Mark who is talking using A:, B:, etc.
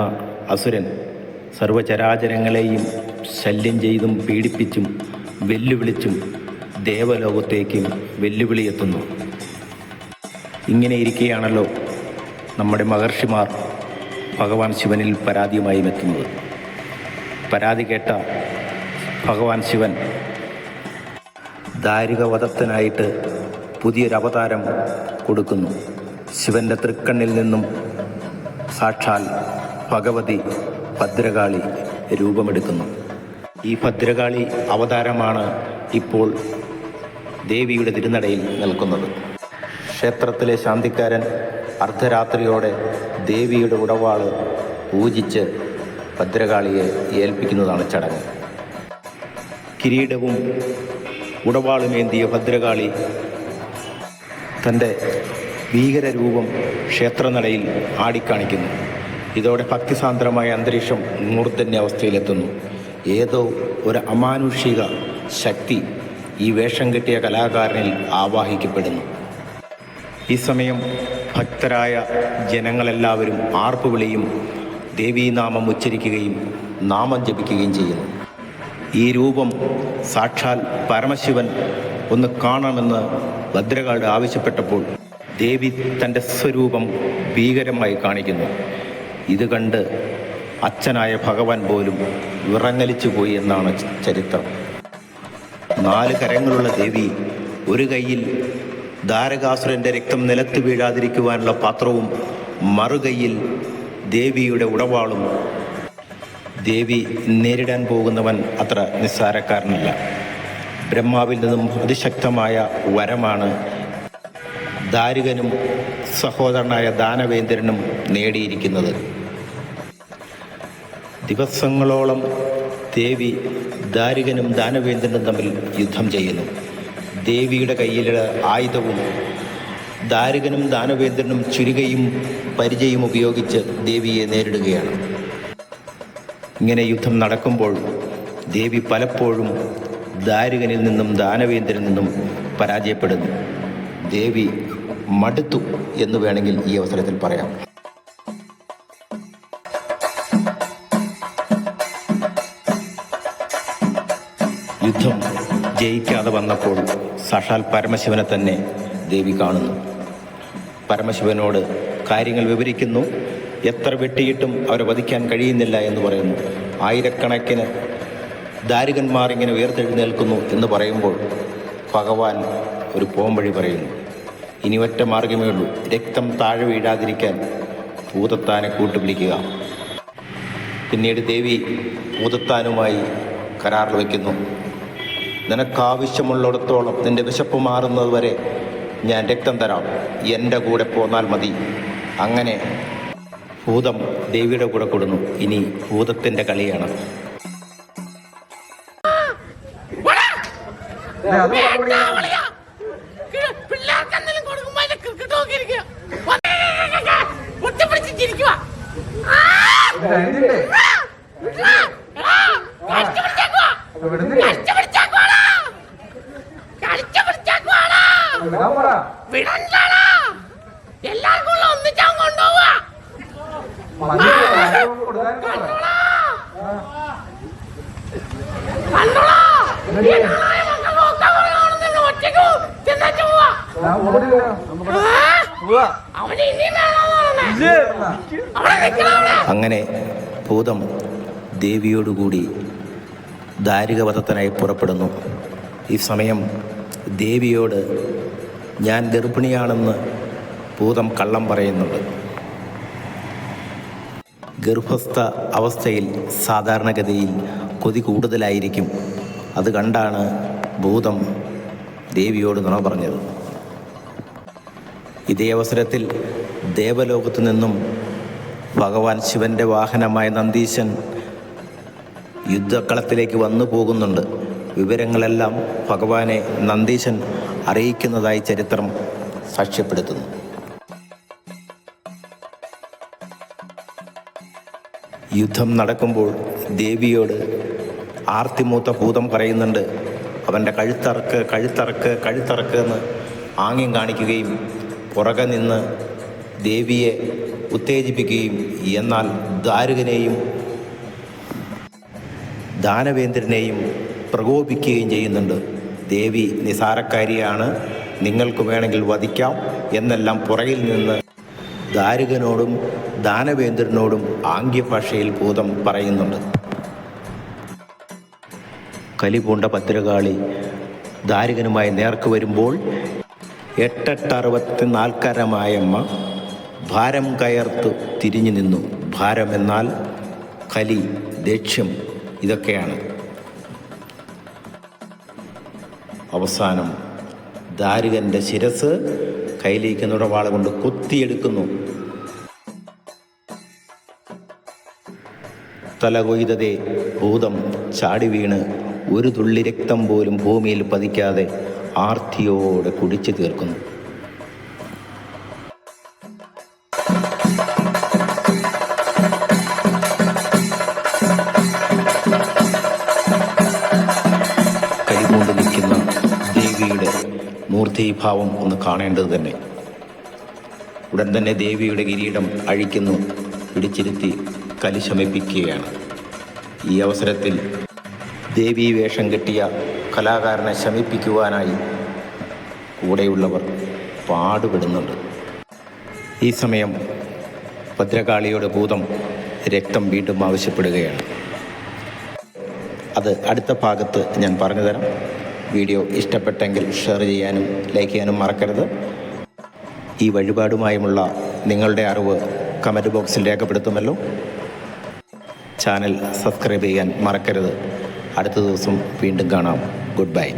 A: എന്ന അസുരൻ സർവചരാചരങ്ങളെയും ശല്യം ചെയ്തും പീഡിപ്പിച്ചും വെല്ലുവിളിച്ചും ദേവലോകത്തേക്കും വെല്ലുവിളിയെത്തുന്നു. ഇങ്ങനെ ഇരിക്കെയാണല്ലോ നമ്മുടെ മഹർഷിമാർ ഭഗവാൻ ശിവനിൽ പരാതിയുമായും എത്തുന്നത്. പരാതി കേട്ട ഭഗവാൻ ശിവൻ ദാരികവധത്തിനായിട്ട് പുതിയൊരവതാരം കൊടുക്കുന്നു. ശിവന്റെ തൃക്കണ്ണിൽ നിന്നും സാക്ഷാൽ ഭഗവതി ഭദ്രകാളി രൂപമെടുക്കുന്നു. ഈ ഭദ്രകാളി അവതാരമാണ് ഇപ്പോൾ ദേവിയുടെ തിരുനടയിൽ നിൽക്കുന്നത്. ക്ഷേത്രത്തിലെ ശാന്തിക്കാരൻ അർദ്ധരാത്രിയോടെ ദേവിയുടെ ഉടവാൾ പൂജിച്ച് ഭദ്രകാളിയെ ഏൽപ്പിക്കുന്നതാണ് ചടങ്ങ്. കിരീടവും ഉടവാളുമേന്തിയ ഭദ്രകാളി തന്റെ ഭീകരരൂപം ക്ഷേത്രനടയിൽ ആടിക്കാണിക്കുന്നു. ഇതോടെ ഭക്തിസാന്ദ്രമായ അന്തരീക്ഷം മൂർധന്യ അവസ്ഥയിലെത്തുന്നു. ഏതോ ഒരു അമാനുഷിക ശക്തി ഈ വേഷം കെട്ടിയ കലാകാരനിൽ ആവാഹിക്കപ്പെടുന്നു. ഈ സമയം ഭക്തരായ ജനങ്ങളെല്ലാവരും ആർപ്പുവിളിയും ദേവീനാമം ഉച്ചരിക്കുകയും നാമം ജപിക്കുകയും ചെയ്യുന്നു. ഈ രൂപം സാക്ഷാൽ പരമശിവൻ ഒന്ന് കാണണമെന്ന് ഭദ്രകാട് ആവശ്യപ്പെട്ടപ്പോൾ ദേവി തന്റെ സ്വരൂപം ഭീകരമായി കാണിക്കുന്നു. ഇത് കണ്ട് അച്ഛനായ ഭഗവാൻ പോലും വിറങ്ങലിച്ചു പോയി എന്നാണ് ചരിത്രം. നാല് കരങ്ങളുള്ള ദേവി ഒരു കൈയിൽ ധാരകാസുരന്റെ രക്തം നിലത്ത് വീഴാതിരിക്കുവാനുള്ള പാത്രവും മറുകൈയിൽ ദേവിയുടെ ഉടവാളും. ദേവി നേരിടാൻ പോകുന്നവൻ അത്ര നിസ്സാരക്കാരനല്ല. ബ്രഹ്മാവിൽ നിന്നും അതിശക്തമായ വരമാണ് ദാരികനും സഹോദരനായ ദാനവേന്ദ്രനും നേടിയിരിക്കുന്നത്. ദിവസങ്ങളോളം ദേവി ദാരികനും ദാനവേന്ദ്രനും തമ്മിൽ യുദ്ധം ചെയ്യുന്നു. ദേവിയുടെ കയ്യിലുള്ള ആയുധവും ദാരികനും ദാനവേന്ദ്രനും ചുരുകയും പരിചയും ഉപയോഗിച്ച് ദേവിയെ നേരിടുകയാണ്. ഇങ്ങനെ യുദ്ധം നടക്കുമ്പോൾ ദേവി പലപ്പോഴും ദാരികനിൽ നിന്നും ദാനവേന്ദ്രനിൽ നിന്നും പരാജയപ്പെടുന്നു. ദേവി മടുത്തു എന്ന് വേണമെങ്കിൽ ഈ അവസരത്തിൽ പറയാം. യുദ്ധം ജയിക്കാതെ വന്നപ്പോൾ സാക്ഷാൽ പരമശിവനെ തന്നെ ദേവി കാണുന്നു. പരമശിവനോട് കാര്യങ്ങൾ വിവരിക്കുന്നു. എത്ര വെട്ടിയിട്ടും അവരെ വധിക്കാൻ കഴിയുന്നില്ല എന്ന് പറയുന്നു. ആയിരക്കണക്കിന് ദാരികന്മാർ ഇങ്ങനെ ഉയർത്തെഴുന്നേൽക്കുന്നു എന്ന് പറയുമ്പോൾ ഭഗവാൻ ഒരു പോംവഴി പറയുന്നു. ഇനി ഒറ്റ മാർഗമേ ഉള്ളൂ. രക്തം താഴെ വീഴാതിരിക്കാൻ ഭൂതത്താനെ കൂട്ടുപിടിക്കുക. പിന്നീട് ദേവി ഭൂതത്താനുമായി കരാറിൽ വയ്ക്കുന്നു. നിനക്കാവശ്യമുള്ളിടത്തോളം നിന്റെ വിശപ്പ് മാറുന്നത് വരെ ഞാൻ രക്തം തരാം. എന്റെ കൂടെ പോന്നാൽ മതി. അങ്ങനെ ഭൂതം ദേവിയുടെ കൂടെ കൊടുന്നു. ഇനി ഭൂതത്തിന്റെ കളിയാണ്.
B: ഒറ്റപ്പിടിച്ചിരിക്കുക
A: അങ്ങനെ ഭൂതം ദേവിയോടുകൂടി ദാരികവധത്തിനായി പുറപ്പെടുന്നു. ഈ സമയം ദേവിയോട് ഞാൻ ഗർഭിണിയാണെന്ന് ഭൂതം കള്ളം പറയുന്നുണ്ട്. ഗർഭസ്ഥ അവസ്ഥയിൽ സാധാരണഗതിയിൽ കൊതി കൂടുതലായിരിക്കും. അത് കണ്ടാണ് ഭൂതം ദേവിയോട് നുണ പറഞ്ഞത്. ഇതേ അവസരത്തിൽ ദേവലോകത്തു നിന്നും ഭഗവാൻ ശിവന്റെ വാഹനമായ നന്ദീശൻ യുദ്ധക്കളത്തിലേക്ക് വന്നു പോകുന്നുണ്ട്. വിവരങ്ങളെല്ലാം ഭഗവാനെ നന്ദീശൻ അറിയിക്കുന്നതായി ചരിത്രം സാക്ഷ്യപ്പെടുത്തുന്നു. യുദ്ധം നടക്കുമ്പോൾ ദേവിയോട് ആർത്തിമൂത്ത ഭൂതം പറയുന്നുണ്ട്. അവന്റെ കഴുത്തറക്ക് കഴുത്തറക്ക് കഴുത്തറക്ക് എന്ന് ആംഗ്യം കാണിക്കുകയും പുറകെ നിന്ന് ദേവിയെ ഉത്തേജിപ്പിക്കുകയും എന്നാൽ ദാരുകനെയും ദാനവേന്ദ്രനെയും പ്രകോപിക്കുകയും ചെയ്യുന്നുണ്ട്. ദേവി നിസാരക്കാരിയാണ്. നിങ്ങൾക്ക് വേണമെങ്കിൽ വധിക്കാം എന്നെല്ലാം പുറകിൽ നിന്ന് ദാരുകനോടും ദാനവേന്ദ്രനോടും ആംഗ്യഭാഷയിൽ ഭൂതം പറയുന്നുണ്ട്. കലിപൂണ്ട പത്രകാളി ദാരകനുമായി നേർക്ക് വരുമ്പോൾ എട്ടെട്ട് നാൽക്കരമായമ്മ ഭാരം കയർത്ത് തിരിഞ്ഞു നിന്നു. ഭാരം എന്നാൽ കലി ദേഷ്യം ഇതൊക്കെയാണ്. അവസാനം ദാരികന്റെ ശിരസ് കയ്യിലേക്ക് നുടവാള കൊണ്ട് കൊത്തിയെടുക്കുന്നു. തല കൊയ്തതേ ഭൂതം ചാടി വീണ് ഒരു തുള്ളി രക്തം പോലും ഭൂമിയിൽ പതിക്കാതെ ആർത്തിയോടെ കുടിച്ചു തീർക്കുന്നു. കൈകൊണ്ട് നിൽക്കുന്ന ദേവിയുടെ മൂർത്തിഭാവം ഒന്ന് കാണേണ്ടത് തന്നെ. ഉടൻ തന്നെ ദേവിയുടെ കിരീടം അഴിക്കുന്നു പിടിച്ചിരുത്തി കലി ശമിപ്പിക്കുകയാണ്. ഈ അവസരത്തിൽ ദേവി വേഷം കെട്ടിയ കലാകാരനെ ശമിപ്പിക്കുവാനായി കൂടെയുള്ളവർ പാടുപെടുന്നുണ്ട്. ഈ സമയം ഭദ്രകാളിയുടെ ഭൂതം രക്തം വീണ്ടും ആവശ്യപ്പെടുകയാണ്. അത് അടുത്ത ഭാഗത്ത് ഞാൻ പറഞ്ഞു തരാം വീഡിയോ ഇഷ്ടപ്പെട്ടെങ്കിൽ ഷെയർ ചെയ്യാനും ലൈക്ക് ചെയ്യാനും മറക്കരുത്. ഈ വഴിപാടുമായുമുള്ള നിങ്ങളുടെ അറിവ് കമന്റ് ബോക്സിൽ രേഖപ്പെടുത്തുമല്ലോ. ചാനൽ സബ്സ്ക്രൈബ് ചെയ്യാൻ മറക്കരുത്. അടുത്ത ദിവസം വീണ്ടും കാണാം. goodbye.